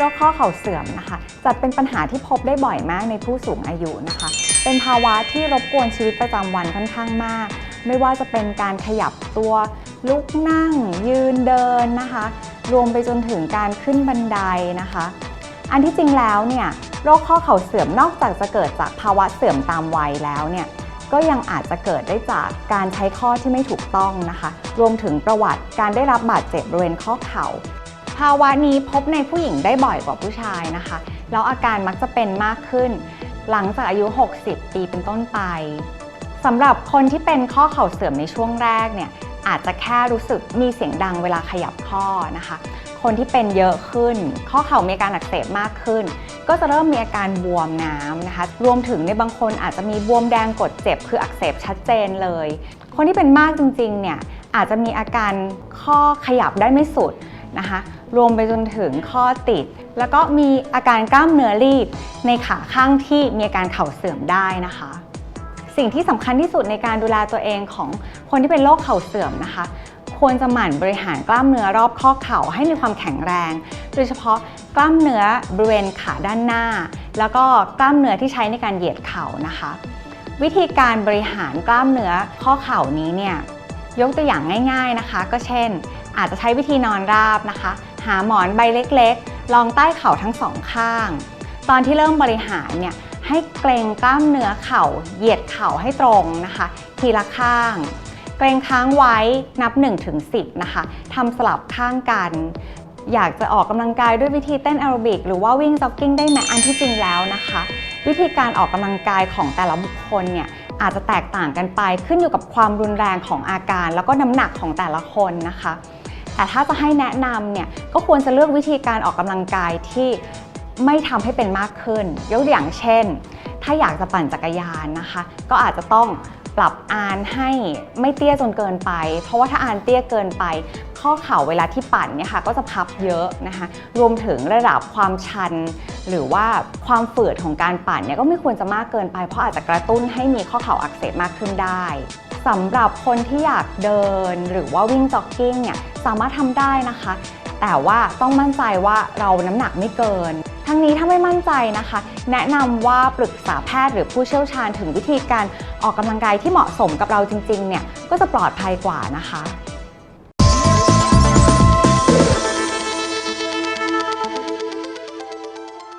โรคข้อเข่าเสื่อมนะคะจัดเป็นปัญหาที่พบได้บ่อยมากในผู้สูงอายุนะคะ เป็นภาวะที่รบกวนชีวิตประจำวันค่อนข้างมาก ไม่ว่าจะเป็นการขยับตัวลุกนั่ง ยืนเดินนะคะ รวมไปจนถึงการขึ้นบันไดนะคะ อันที่จริงแล้วเนี่ยโรคข้อเข่าเสื่อมนอกจากจะเกิดจากภาวะเสื่อมตามวัยแล้วเนี่ยก็ยังอาจจะเกิดได้จากการใช้ข้อที่ไม่ถูกต้องนะคะ รวมถึงประวัติการได้รับบาดเจ็บบริเวณข้อเข่าาวะนี้พบในผู้หญิงได้บ่อยกว่าผู้ชายนะคะ แล้วอาการมักจะเป็นมากขึ้น หลังจากอายุ 60 ปีเป็นต้นไปสำหรับคนที่เป็นข้อเข่าเสื่อมในช่วงแรกเนี่ยอาจจะแค่รู้สึกมีเสียงดังเวลาขยับข้อนะคะ คนที่เป็นเยอะขึ้น ข้อเข่ามีการอักเสบมากขึ้น ก็จะเริ่มมีอาการบวมน้ำนะคะ รวมถึงในบางคนอาจจะมีบวมแดงกดเจ็บคืออักเสบชัดเจนเลย คนที่เป็นมากจริงๆเนี่ยอาจจะมีอาการข้อขยับได้ไม่สุด นะคะ รวมไปจนถึงข้อติด แล้วก็มีอาการกล้ามเนื้อรีบในขาข้างที่มีอาการเข่าเสื่อมได้นะคะ สิ่งที่สำคัญที่สุดในการดูแลตัวเองของคนที่เป็นโรคเข่าเสื่อมนะคะ ควรจะหมั่นบริหารกล้ามเนื้อรอบข้อเข่าให้มีความแข็งแรง โดยเฉพาะกล้ามเนื้อบริเวณขาด้านหน้า แล้วก็กล้ามเนื้อที่ใช้ในการเหยียดเข่านะคะ วิธีการบริหารกล้ามเนื้อข้อเข่านี้เนี่ยยกตัวอย่างง่าย ๆนะคะ ก็เช่น อาจจะใช้วิธีนอนราบนะคะ หาหมอนใบเล็กๆรองใต้เข่าทั้งสองข้าง ตอนที่เริ่มบริหารเนี่ยให้เกรงกล้ามเนื้อเข่า เหยียดเข่าให้ตรงนะคะ ทีละข้าง เกรงค้างไว้นับ1-10นะคะทำสลับข้างกันอยากจะออกกำลังกายด้วยวิธีเต้นแอโรบิกหรือว่าวิ่งจ็อกกิ้งได้ไหมอันที่จริงแล้วนะคะ วิธีการออกกำลังกายของแต่ละบุคคลเนี่ยอาจจะแตกต่างกันไปขึ้นอยู่กับความรุนแรงของอาการ แล้วก็น้ำหนักของแต่ละคนนะคะ แต่ถ้าจะให้แนะนำเนี่ยก็ควรจะเลือกวิธีการออกกำลังกายที่ไม่ทำให้เป็นมากขึ้น ยกตัวอย่างเช่น ถ้าอยากจะปั่นจักรยานนะคะ ก็อาจจะต้องปรับอานให้ไม่เตี้ยจนเกินไป เพราะว่าถ้าอานเตี้ยเกินไป ข้อเข่าเวลาที่ปั่นเนี่ยค่ะก็จะพับเยอะนะคะ รวมถึงระดับความชัน หรือว่าความฝืดของการปั่นเนี่ยก็ไม่ควรจะมากเกินไป เพราะอาจจะกระตุ้นให้มีข้อเข่าอักเสบมากขึ้นได้สำหรับคนที่อยากเดินหรือว่าวิ่งจ็อกกิ้งเนี่ย สามารถทำได้นะคะ แต่ว่าต้องมั่นใจว่าเราน้ำหนักไม่เกิน ทั้งนี้ถ้าไม่มั่นใจนะคะ แนะนำว่าปรึกษาแพทย์หรือผู้เชี่ยวชาญถึงวิธีการออกกำลังกายที่เหมาะสมกับเราจริงๆเนี่ยก็จะปลอดภัยกว่านะคะ